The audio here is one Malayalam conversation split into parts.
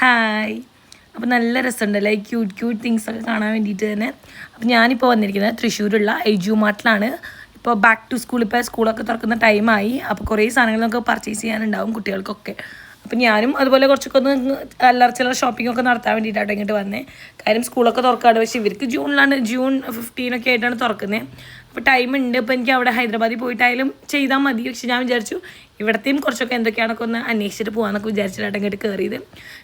ഹായ് അപ്പോൾ നല്ല രസമുണ്ടല്ലേ ക്യൂട്ട് ക്യൂട്ട് തിങ്സ് ഒക്കെ കാണാൻ വേണ്ടിയിട്ട് തന്നെ. അപ്പോൾ ഞാനിപ്പോൾ വന്നിരിക്കുന്നത് തൃശ്ശൂരുള്ള എജു മാർട്ടിലാണ്. ഇപ്പോൾ ബാക്ക് ടു സ്കൂൾ ഇപ്പോൾ സ്കൂളൊക്കെ തുറക്കുന്ന ടൈമായി അപ്പോൾ കുറേ സാധനങ്ങൾ നമുക്ക് പർച്ചേസ് ചെയ്യാനുണ്ടാവും കുട്ടികൾക്കൊക്കെ. അപ്പം ഞാനും അതുപോലെ കുറച്ചൊക്കെ ഒന്ന് അല്ലറ ചില്ലറ ഷോപ്പിംഗ് ഒക്കെ നടത്താൻ വേണ്ടിയിട്ടാണ് ഇങ്ങോട്ട് വന്നേ. കാര്യം സ്കൂളൊക്കെ തുറക്കാണ്ട്. പക്ഷേ ഇവർക്ക് ജൂണിലാണ് ജൂൺ ഫിഫ്റ്റീനൊക്കെ ആയിട്ടാണ് തുറക്കുന്നത് അപ്പോൾ ടൈം ഉണ്ട്. അപ്പോൾ എനിക്ക് അവിടെ ഹൈദരാബാദിൽ പോയിട്ടായാലും ചെയ്താൽ മതി. പക്ഷെ ഞാൻ വിചാരിച്ചു ഇവിടത്തെയും കുറച്ചൊക്കെ എന്തൊക്കെയാണൊക്കെ ഒന്ന് അന്വേഷിച്ചിട്ട് പോകാമെന്നൊക്കെ വിചാരിച്ചിട്ടാണ് ഇങ്ങോട്ട് കയറിയത്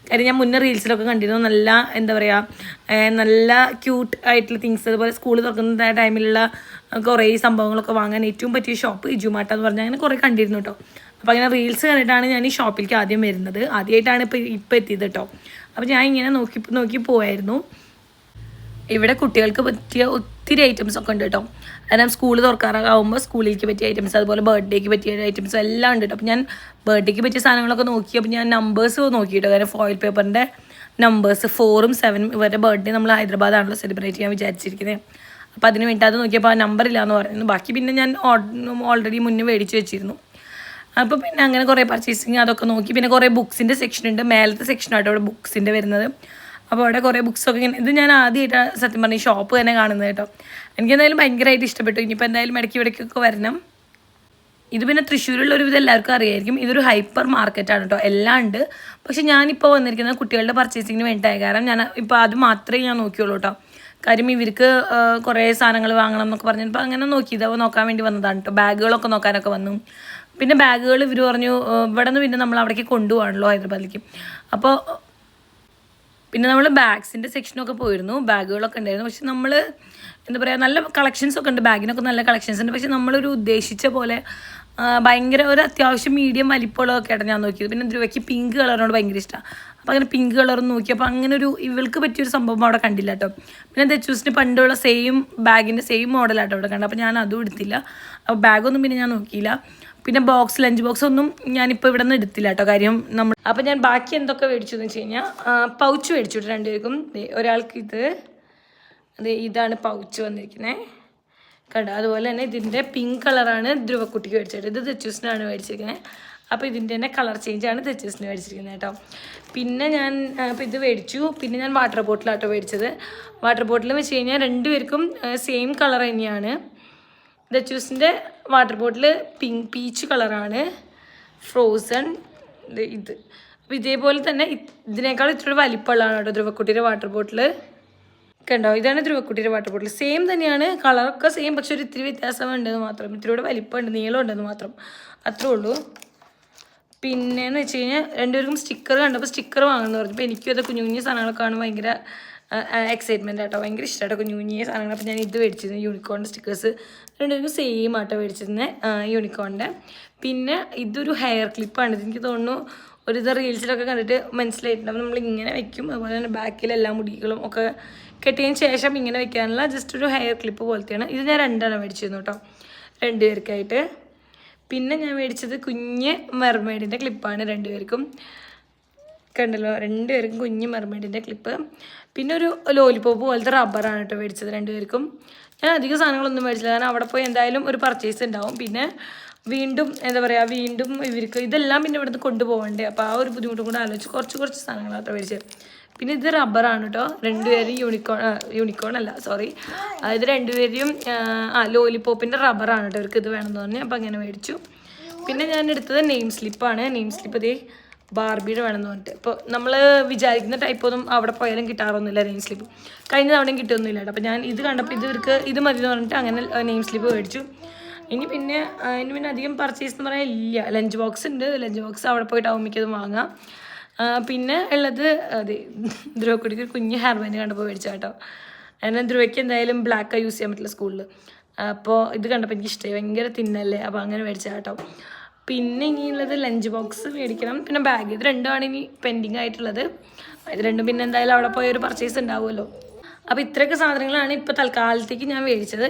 കാര്യം ഞാൻ മുന്നേ റീൽസിലൊക്കെ കണ്ടിരുന്നു. നല്ല എന്താ പറയുക നല്ല ക്യൂട്ട് ആയിട്ടുള്ള തിങ്സ് അതുപോലെ സ്കൂൾ തുറക്കുന്ന ടൈമിലുള്ള കുറേ സംഭവങ്ങളൊക്കെ വാങ്ങാൻ ഏറ്റവും പറ്റിയ ഷോപ്പ് ഇജുമാട്ട എന്ന് പറഞ്ഞാൽ അങ്ങനെ കുറേ കണ്ടിരുന്നു കേട്ടോ അപ്പോൾ അങ്ങനെ റീൽസ് കണ്ടിട്ടാണ് ഞാൻ ഈ ഷോപ്പിലേക്ക് ആദ്യം വരുന്നത്. ആദ്യമായിട്ടാണ് ഇപ്പോൾ ഇപ്പോൾ എത്തിയത് കേട്ടോ അപ്പോൾ ഞാൻ ഇങ്ങനെ നോക്കി നോക്കി പോയായിരുന്നു ഇവിടെ കുട്ടികൾക്ക് പറ്റിയ ഒത്തിരി ഐറ്റംസ് ഒക്കെ ഉണ്ട് കേട്ടോ കാരണം സ്കൂൾ തുറക്കാറാകുമ്പോൾ സ്കൂളിലേക്ക് പറ്റിയ ഐറ്റംസ് അതുപോലെ ബർത്ത്ഡേക്ക് പറ്റിയ ഐറ്റംസ് എല്ലാം ഉണ്ട് കേട്ടോ അപ്പോൾ ഞാൻ ബർത്ത്ഡേക്ക് പറ്റിയ സാധനങ്ങളൊക്കെ നോക്കി. അപ്പോൾ ഞാൻ നമ്പേഴ്സ് നോക്കി കേട്ടോ കാരണം ഫോയിൽ പേപ്പറിന്റെ നമ്പേഴ്സ് ഫോറും സെവനും ഇവരുടെ ബർത്ത്ഡേ നമ്മൾ ഹൈദരാബാദാണല്ലോ സെലിബ്രേറ്റ് ചെയ്യാൻ വിചാരിച്ചിരിക്കുന്നത് അപ്പോൾ അതിന് വേണ്ടി അത് നോക്കിയപ്പോൾ ആ നമ്പർ ഇല്ലയെന്ന് പറയുന്നു. ബാക്കി പിന്നെ ഞാൻ ഓൾറെഡി മുന്നേ മേടിച്ച് വെച്ചിരുന്നു. അപ്പോൾ പിന്നെ അങ്ങനെ കുറേ പർച്ചേസിങ് അതൊക്കെ നോക്കി. പിന്നെ കുറേ ബുക്സിന്റെ സെക്ഷൻ ഉണ്ട്. മേലത്തെ സെക്ഷനായിട്ട് അവിടെ ബുക്സിന്റെ വരുന്നത്. അപ്പോൾ അവിടെ കുറേ ബുക്സൊക്കെ ഇങ്ങനെ ഇത് ഞാൻ ആദ്യമായിട്ടാണ് സത്യം പറഞ്ഞ ഷോപ്പ് തന്നെ കാണുന്നത് കേട്ടോ. എനിക്ക് എന്തായാലും ഭയങ്കരമായിട്ട് ഇഷ്ടപ്പെട്ടു. ഇനിയിപ്പോൾ എന്തായാലും ഇടയ്ക്ക് ഇടയ്ക്കൊക്കെ വരണം. ഇത് പിന്നെ തൃശ്ശൂരുള്ള ഒരുവിധം എല്ലാവർക്കും അറിയായിരിക്കും. ഇതൊരു ഹൈപ്പർ മാർക്കറ്റാണ് കേട്ടോ. എല്ലാം ഉണ്ട്. പക്ഷെ ഞാനിപ്പോൾ വന്നിരിക്കുന്നത് കുട്ടികളുടെ പർച്ചേസിങ്ങിന് വേണ്ടിയിട്ടായി കാരണം ഞാൻ ഇപ്പോൾ അത് മാത്രമേ ഞാൻ നോക്കിയുള്ളൂ കേട്ടോ. കാര്യം ഇവർക്ക് കുറേ സാധനങ്ങൾ വാങ്ങണം എന്നൊക്കെ പറഞ്ഞപ്പോൾ അങ്ങനെ നോക്കി ഇതാവും നോക്കാൻ വേണ്ടി വന്നതാണ് കേട്ടോ. ബാഗുകളൊക്കെ നോക്കാനൊക്കെ വന്നു. പിന്നെ ബാഗുകൾ ഇവർ പറഞ്ഞു ഇവിടെ നിന്ന് പിന്നെ നമ്മൾ അവിടേക്ക് കൊണ്ടുപോകണല്ലോ ഹൈദരാബാദിലേക്ക്. അപ്പോൾ പിന്നെ നമ്മൾ ബാഗ്സിന്റെ സെക്ഷനൊക്കെ പോയിരുന്നു ബാഗുകളൊക്കെ ഉണ്ടായിരുന്നു. പക്ഷെ നമ്മൾ എന്താ പറയുക നല്ല കളക്ഷൻസ് ഒക്കെ ഉണ്ട്. ബാഗിനൊക്കെ നല്ല കളക്ഷൻസ് ഉണ്ട്. പക്ഷെ നമ്മളൊരു ഉദ്ദേശിച്ച പോലെ ഭയങ്കര ഒരു അത്യാവശ്യം മീഡിയം വലിപ്പമുള്ളതൊക്കെ ആയിട്ട് ഞാൻ നോക്കിയത്. പിന്നെ ധ്രുവയ്ക്ക് പിങ്ക് കളറിനോട് ഭയങ്കര ഇഷ്ടമാണ് അപ്പോൾ അങ്ങനെ പിങ്ക് കളർ നോക്കി. അപ്പോൾ അങ്ങനെ ഒരു ഇവൾക്ക് പറ്റിയൊരു സംഭവം അവിടെ കണ്ടില്ല കേട്ടോ. പിന്നെ തെച്ചൂസിന് പണ്ടുള്ള സെയിം ബാഗിന്റെ സെയിം മോഡലാട്ടോ അവിടെ കണ്ടത്. അപ്പോൾ ഞാൻ അതും എടുത്തില്ല. അപ്പോൾ ബാഗൊന്നും പിന്നെ ഞാൻ നോക്കിയില്ല. പിന്നെ ബോക്സ് ലഞ്ച് ബോക്സ് ഒന്നും ഞാനിപ്പോൾ ഇവിടെ നിന്ന് എടുത്തില്ല കേട്ടോ. കാര്യം നമ്മൾ അപ്പോൾ ഞാൻ ബാക്കി എന്തൊക്കെ മേടിച്ചു എന്ന് വെച്ച് കഴിഞ്ഞാൽ പൗച്ച് മേടിച്ചു രണ്ടുപേർക്കും. ഒരാൾക്ക് ഇത്. അത് ഇതാണ് പൗച്ച് വന്നിരിക്കുന്നത് കണ്ടോ? അതുപോലെ തന്നെ ഇതിന്റെ പിങ്ക് കളറാണ് ധ്രുവക്കുട്ടിക്ക് മേടിച്ചത്. ഇത് ദച്ചൂസിനാണ് മേടിച്ചിരിക്കുന്നത് അപ്പോൾ ഇതിന്റെ തന്നെ കളർ ചേഞ്ചാണ് തെച്ചസിന് മേടിച്ചിരിക്കുന്നത് കേട്ടോ. പിന്നെ ഞാൻ അപ്പോൾ ഇത് മേടിച്ചു. പിന്നെ ഞാൻ വാട്ടർ ബോട്ടിലാട്ടോ മേടിച്ചത്. വാട്ടർ ബോട്ടിൽ വെച്ച് കഴിഞ്ഞാൽ രണ്ടുപേർക്കും സെയിം കളർ തന്നെയാണ്. ദച്ചൂസിന്റെ വാട്ടർ ബോട്ടിൽ പിങ്ക് പീച്ച് കളറാണ് ഫ്രോസൺ ഇത്. അപ്പോൾ ഇതേപോലെ തന്നെ ഇത് ഇതിനേക്കാൾ ഇത്രയും വലിപ്പമുള്ളതാണ് കേട്ടോ ധ്രുവക്കുട്ടിയുടെ വാട്ടർ ബോട്ടിൽ കണ്ടോ? ഇതാണ് ധ്രുവക്കുട്ടിയുടെ വാട്ടർ ബോട്ടിൽ സെയിം തന്നെയാണ് കളറൊക്കെ സെയിം പക്ഷെ ഒരു ഇത്തിരി വ്യത്യാസം ഉണ്ടെന്ന് മാത്രം ഇത്തിരി കൂടെ വലിപ്പമുണ്ട് നീളം ഉണ്ടെന്ന് മാത്രം. അത്രേ ഉള്ളൂ. പിന്നെന്ന് വെച്ച് കഴിഞ്ഞാൽ രണ്ടുപേർക്കും സ്റ്റിക്കർ കണ്ടപ്പോൾ സ്റ്റിക്കർ വാങ്ങുന്നു പറഞ്ഞു. അപ്പോൾ എനിക്കും അത് കുഞ്ഞു കുഞ്ഞു സാധനങ്ങൾ ഭയങ്കര എക്സൈറ്റ്മെന്റ് ആട്ടോ. ഭയങ്കര ഇഷ്ടമായിട്ട് കുഞ്ഞു കുഞ്ഞു സാധനങ്ങൾ അപ്പോൾ ഞാൻ ഇത് മേടിച്ചിരുന്നു യൂണിക്കോണിന്റെ സ്റ്റിക്കേഴ്സ് രണ്ടുപേർക്കും സെയിം ആട്ടോ മേടിച്ചിരുന്നത് യൂണിക്കോണിന്റെ പിന്നെ ഇതൊരു ഹെയർ ക്ലിപ്പാണ് എനിക്ക് തോന്നുന്നു ഒരു ഇത് റീൽസിലൊക്കെ കണ്ടിട്ട് മനസ്സിലായിട്ടുണ്ടാവും നമ്മൾ ഇങ്ങനെ വെക്കും. അതുപോലെ തന്നെ ബാക്കിലെല്ലാ മുടികളും ഒക്കെ കെട്ടിയതിന് ശേഷം ഇങ്ങനെ വെക്കാനുള്ള ജസ്റ്റ് ഒരു ഹെയർ ക്ലിപ്പ് പോലത്തെയാണ്. ഇത് ഞാൻ രണ്ടെണ്ണം മേടിച്ചിരുന്നു കേട്ടോ രണ്ടുപേർക്കായിട്ട്. പിന്നെ ഞാൻ മേടിച്ചത് കുഞ്ഞ് മെർമേഡിന്റെ ക്ലിപ്പാണ് രണ്ടുപേർക്കും. കണ്ടല്ലോ? രണ്ടുപേർക്കും കുഞ്ഞ് മെർമേഡിന്റെ ക്ലിപ്പ് പിന്നെ ഒരു ലോലിപോപ്പ് പോലത്തെ റബ്ബറാണ് കേട്ടോ മേടിച്ചത് രണ്ടുപേർക്കും. ഞാൻ അധികം സാധനങ്ങളൊന്നും മേടിച്ചില്ല. കാരണം അവിടെ പോയി എന്തായാലും ഒരു പർച്ചേസ് ഉണ്ടാവും. പിന്നെ വീണ്ടും എന്താ പറയുക വീണ്ടും ഇവർക്ക് ഇതെല്ലാം പിന്നെ ഇവിടുന്ന് കൊണ്ടുപോകണ്ടേ? അപ്പോൾ ആ ഒരു ബുദ്ധിമുട്ടും കൂടെ ആലോചിച്ച് കുറച്ച് കുറച്ച് സാധനങ്ങളാട്ടോ മേടിച്ചത് പിന്നെ ഇത് റബ്ബറാണ് കേട്ടോ രണ്ടുപേരും യൂണിക്കോൺ യൂണിക്കോൺ അല്ല സോറി ഇത് രണ്ടുപേരും ആ ലോലിപോപ്പിന്റെ റബ്ബറാണ് കേട്ടോ ഇവർക്ക് ഇത് വേണമെന്ന് പറഞ്ഞു. അപ്പോൾ അങ്ങനെ മേടിച്ചു. പിന്നെ ഞാൻ എടുത്തത് നെയിം സ്ലിപ്പാണ് നെയിം സ്ലിപ്പ് ഇതേ ബാർബിയുടെ വേണമെന്ന് പറഞ്ഞിട്ട്. ഇപ്പോൾ നമ്മൾ വിചാരിക്കുന്ന ടൈപ്പ് ഒന്നും അവിടെ പോയാലും കിട്ടാറൊന്നുമില്ല നെയിം സ്ലിപ്പ് കഴിഞ്ഞ തവണയും കിട്ടുമൊന്നുമില്ല കേട്ടോ അപ്പോൾ ഞാൻ ഇത് കണ്ടപ്പോൾ ഇത് ഇവർക്ക് ഇത് മതി എന്ന് പറഞ്ഞിട്ട് അങ്ങനെ നെയിം സ്ലിപ്പ് മേടിച്ചു. ഇനി പിന്നെ ഇനി പിന്നെ അധികം പർച്ചേസ് എന്ന് പറയാൻ ഇല്ല. ലഞ്ച് ബോക്സ് ഉണ്ട്. ലഞ്ച് ബോക്സ് അവിടെ പോയിട്ട് ആവും മിക്കതും വാങ്ങാം. പിന്നെ ഉള്ളത് അതെ ധ്രുവക്കുടിക്ക് ഒരു കുഞ്ഞ് ഹെയർ ബാൻഡ് കണ്ടപ്പോൾ മേടിച്ച കേട്ടോ. എന്നാൽ ധ്രുവയ്ക്ക് എന്തായാലും ബ്ലാക്ക് യൂസ് ചെയ്യാൻ പറ്റില്ല സ്കൂളിൽ അപ്പോൾ ഇത് കണ്ടപ്പോൾ എനിക്ക് ഇഷ്ടമായി ഭയങ്കര തിന്നല്ലേ? അപ്പോൾ അങ്ങനെ മേടിച്ച കേട്ടോ. പിന്നെ ഇനിയുള്ളത് ലഞ്ച് ബോക്സ് മേടിക്കണം. പിന്നെ ബാഗ് ഇത് രണ്ടുമാണ് ഇനി പെൻഡിങ് ആയിട്ടുള്ളത്. ഇത് രണ്ടും പിന്നെ എന്തായാലും അവിടെ പോയൊരു പർച്ചേസ് ഉണ്ടാവുമല്ലോ. അപ്പോൾ ഇത്രയൊക്കെ സാധനങ്ങളാണ് ഇപ്പോൾ തൽക്കാലത്തേക്ക് ഞാൻ മേടിച്ചത്.